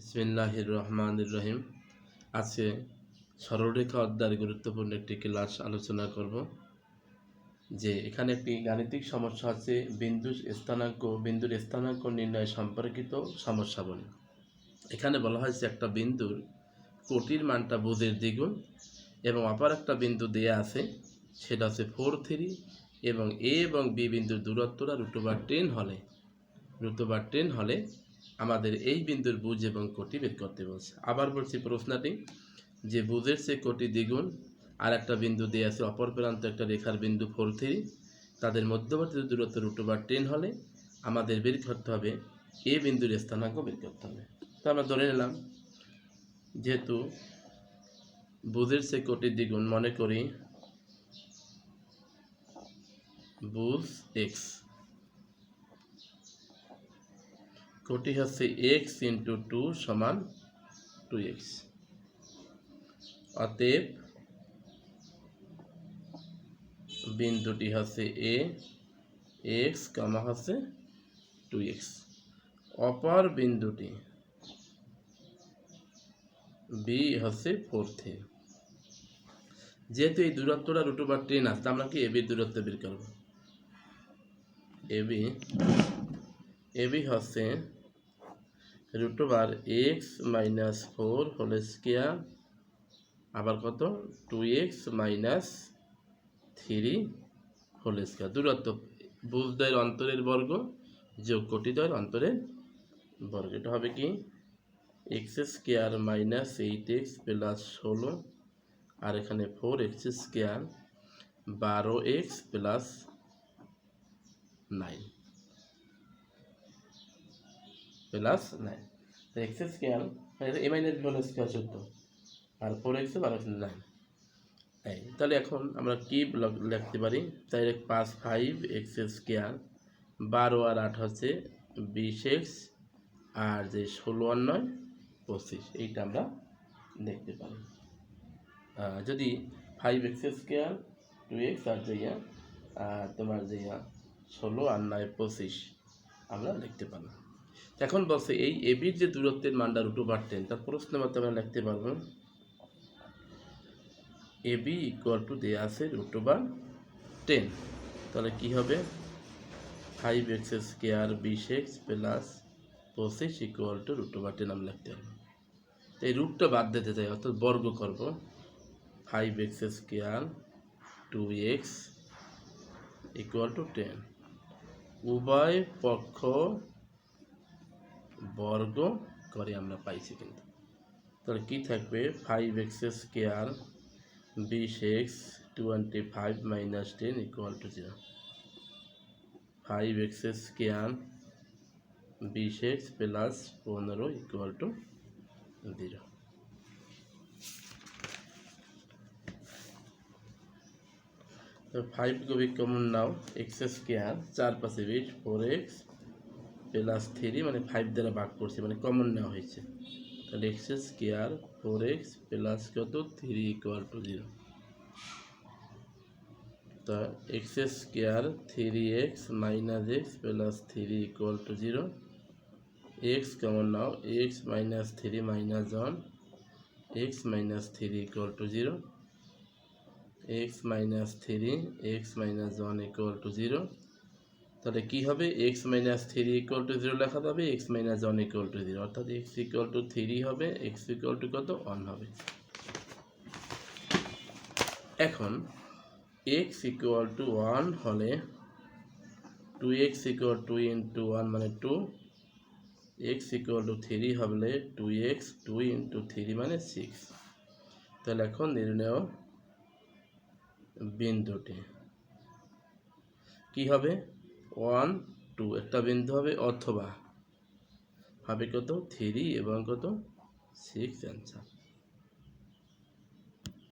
ইসমিল্লাহ রহমান রহিম আজকে সরলরেখা অধ্যায়ের গুরুত্বপূর্ণ একটি ক্লাস আলোচনা করব, যে এখানে একটি গাণিতিক সমস্যা আছে, বিন্দুর স্থানাঙ্ক বিন্দুর স্থানাঙ্ক নির্ণয় সম্পর্কিত সমস্যাবলী এখানে বলা হয়েছে একটা বিন্দুর কোটির মানটা বুঝের দ্বিগুণ এবং অপর একটা বিন্দু দেয়া আছে, সেটা হচ্ছে ফোর থ্রি এবং এ এবং বি বিন্দুর দূরত্বটা রুটোবার টেন হলে রুটোবার টেন হলে আমাদের এই বিন্দুর বুঝ এবং কোটি বের করতে বলছে। আবার বলছি প্রশ্নটি, যে বুঝের সে কোটি দ্বিগুণ আর একটা বিন্দু দিয়ে আছে অপর প্রান্ত, একটা রেখার বিন্দু ফোর থ্রি, তাদের মধ্যবর্তী দূরত্ব রুট ওভার টেন হলে আমাদের বের করতে হবে এ বিন্দুর স্থানাঙ্ক বের করতে হবে। তো আমরা ধরে নিলাম, যেহেতু বুঝের সে কোটি দ্বিগুণ মনে করি, বুঝ এক্স কোটি হচ্ছে এক্স ইন্টু টু সমান টু এক্স অতএব বিন্দুটি হচ্ছে এ এক্স কমা হচ্ছে টু এক্স অপর বিন্দুটি বি হচ্ছে ফোর থ্রি যেহেতু এই দূরত্বটা রুট ওভার টেন আসছে আমরা কি এবির দূরত্ব বের করব? এবি এবি হচ্ছে root over x minus four whole square আবার কত? Two x minus three whole square. দূরত্ব বুঝদয়ের অন্তরের বর্গ যোগ কোটিদ্বয়ের অন্তরের বর্গ। এটা হবে কি? X square minus eight x plus ষোলো আর এখানে ফোর এক্স স্কোয়ার বারো x plus nine. Plus nine. তো x square A minus B হল স্কোয়ার চোদ্দ আর ফোর এক্স বারো নাইন। এই, তাহলে এখন আমরা কি লিখতে পারি? তাই পাঁচ ফাইভ এক্স স্কোয়ার, বারো আর আট হচ্ছে বিশ এক্স, আর যে ষোলো আর নয়, পঁচিশ। এইটা আমরা দেখতে পারি। যদি five x square, two x আর আর তোমার যেয়া ষোলো আর নয়, পঁচিশ, আমরা লিখতে পারলাম। এখন বলছে, এই এবির যে দূরত্বের মানটা রুট টেন তার প্রশ্ন মতো আমরা লিখতে পারব। এবি ইকুয়াল টু দেওয়া আছে রুট ওভার টেন তাহলে কী হবে? ফাইভ এক্স স্কোয়ার বিশ এক্স প্লাস পঁচিশ equal to root over ten আমরা লিখতে পারব। তো এই রুটটা বাদ দিতে চাই, অর্থাৎ বর্গ করব। Five x square two x equal to ten উভয় পক্ষ বর্গ করে আমরা পাইছি কিন্তু। তাহলে কী থাকবে? ফাইভ এক্স স্কোয়ার বিশ x twenty five minus ten equal to zero five x square বিশ এক্স প্লাস পনেরো ইকুয়াল টু জিরো তো ফাইভ কবি কমন নাও। এক্স স্কোয়ার চার পাশে বিশ ফোর এক্স প্লাস থ্রি মানে ফাইভ দ্বারা ভাগ করছি মানে কমন নেওয়া হয়েছে। তাহলে x square four x plus কত? থ্রি ইকুয়াল টু জিরো তা x square three x minus x plus three equal to zero x common now x minus three minus one x minus three equal to zero x minus three x minus one equal to zero তাহলে কী হবে? X minus three equal to zero লেখা যাবে x minus one equal to zero অর্থাৎ x equal to three হবে x equal to কত? One হবে। এখন এক্স ইকুয়াল টু ওয়ান হলে two x equal to into one মানে two x equal to three হলে two x two into three মানে six তাহলে এখন নির্ণয় বিন্দুটি। কি হবে? ওয়ান টু একটা বিন্দু হবে অথবা। হবে কত? থ্রি এবং কত? Six answer